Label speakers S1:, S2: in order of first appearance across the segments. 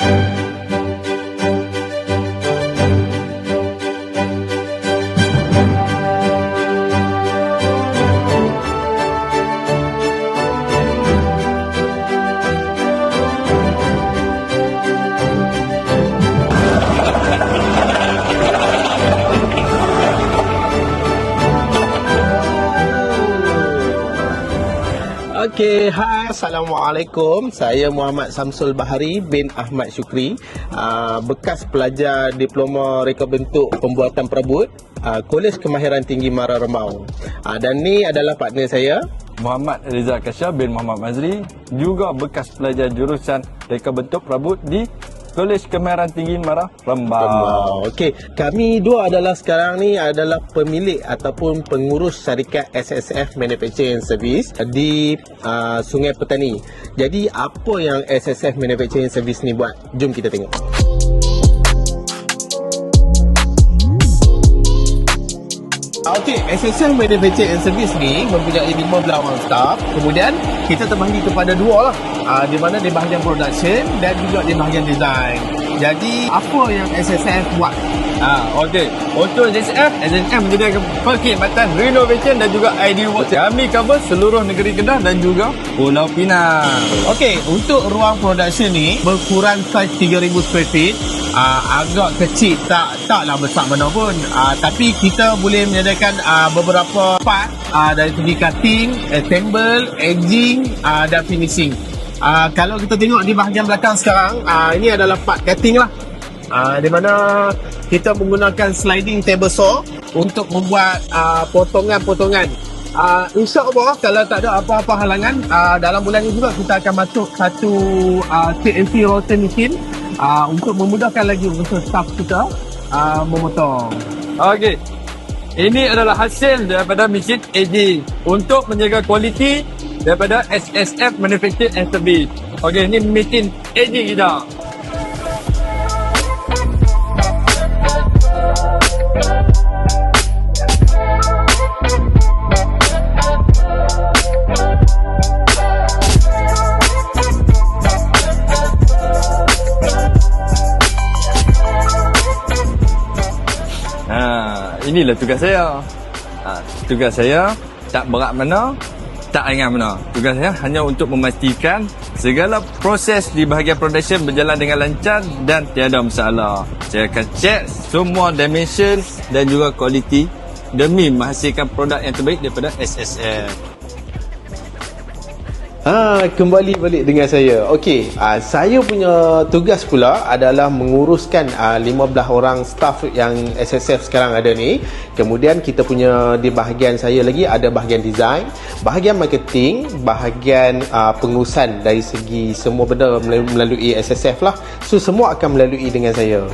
S1: Thank you. Okey, hai Assalamualaikum. Saya Muhammad Samsul Bahari bin Ahmad Syukri, uh, bekas pelajar diploma reka bentuk pembuatan perabot uh, Kolej Kemahiran Tinggi Mara Rembau. Uh, dan ni adalah partner saya.
S2: Muhammad Rizal Kasyah bin Muhammad Mazri juga bekas pelajar jurusan reka bentuk perabot di Kolej Kemahiran Tinggi Mara Rembau.
S1: Rembau. Okey, kami dua adalah sekarang ni adalah pemilik ataupun pengurus syarikat SSF Manufacturing Service di uh, Sungai Petani. Jadi apa yang SSF Manufacturing Service ni buat? Jom kita tengok. Okey, SSM Manufacturing and Service ni mempunyai 15 orang staff. Kemudian kita terbahagi kepada dua lah. Uh, di mana di bahagian production dan juga di bahagian design. Jadi apa yang SSF buat?
S2: Ha, okey. Untuk SSF, SSF menyediakan perkhidmatan renovation dan juga ID work. Kami cover seluruh negeri Kedah dan juga Pulau Pinang.
S1: Okey, untuk ruang production ni berkurang saiz 3000 square feet. Uh, agak kecil tak taklah besar mana pun uh, tapi kita boleh menyediakan uh, beberapa part uh, dari segi cutting, assemble, edging uh, dan finishing. Uh, kalau kita tengok di bahagian belakang sekarang, uh, ini adalah part cutting lah. Uh, di mana kita menggunakan sliding table saw untuk membuat uh, potongan-potongan. Uh, InsyaAllah kalau tak ada apa-apa halangan, uh, dalam bulan ini juga kita akan masuk satu uh, CNC rotor machine uh, untuk memudahkan lagi untuk staff kita uh, memotong.
S2: Okey. Ini adalah hasil daripada mesin AG untuk menjaga kualiti daripada SSF Manufacturing Service. Okey, ini mesin AG kita. Inilah tugas saya. Ha, tugas saya tak berat mana, tak ringan mana. Tugas saya hanya untuk memastikan segala proses di bahagian production berjalan dengan lancar dan tiada masalah. Saya akan cek semua dimension dan juga kualiti demi menghasilkan produk yang terbaik daripada SSF.
S1: Ha, kembali balik dengan saya. Okey, uh, saya punya tugas pula adalah menguruskan uh, 15 orang staff yang SSF sekarang ada ni. Kemudian kita punya di bahagian saya lagi ada bahagian design, bahagian marketing, bahagian uh, pengurusan dari segi semua benda melalui SSF lah. So semua akan melalui dengan saya.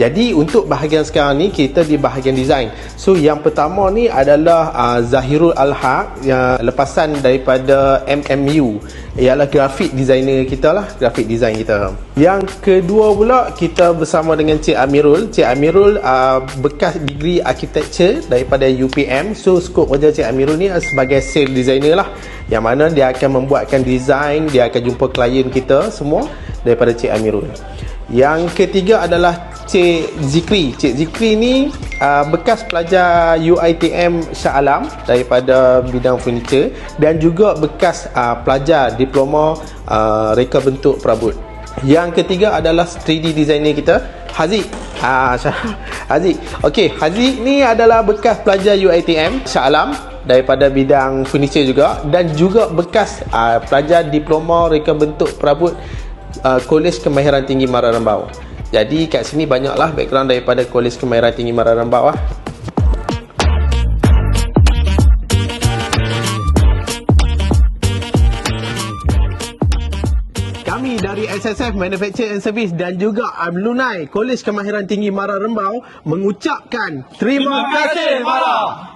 S1: Jadi untuk bahagian sekarang ni kita di bahagian design. So yang pertama ni adalah uh, Zahirul Al-Haq yang lepasan daripada MMU ialah grafik designer kita lah grafik design kita. Yang kedua pula kita bersama dengan Cik Amirul. Cik Amirul uh, bekas degree architecture daripada UPM so skop kerja Cik Amirul ni sebagai sales designer lah. Yang mana dia akan membuatkan design dia akan jumpa klien kita semua daripada Cik Amirul. Yang ketiga adalah Cik Zikri. Cik Zikri ni uh, bekas pelajar UiTM Shah Alam daripada bidang furniture dan juga bekas uh, pelajar diploma uh, reka bentuk perabot. Yang ketiga adalah 3D designer kita, Haziq. Ah, Haziq. Okey, Haziq ni adalah bekas pelajar UiTM Shah Alam daripada bidang furniture juga dan juga bekas uh, pelajar diploma reka bentuk perabot uh, Kolej Kemahiran Tinggi Mara Rembau. Jadi kat sini banyaklah background daripada Kolej Kemahiran Tinggi Mara Rembau lah. Kami dari SSF Manufacture and Service dan juga Alumni Kolej Kemahiran Tinggi Mara Rembau mengucapkan terima, kasih Mara.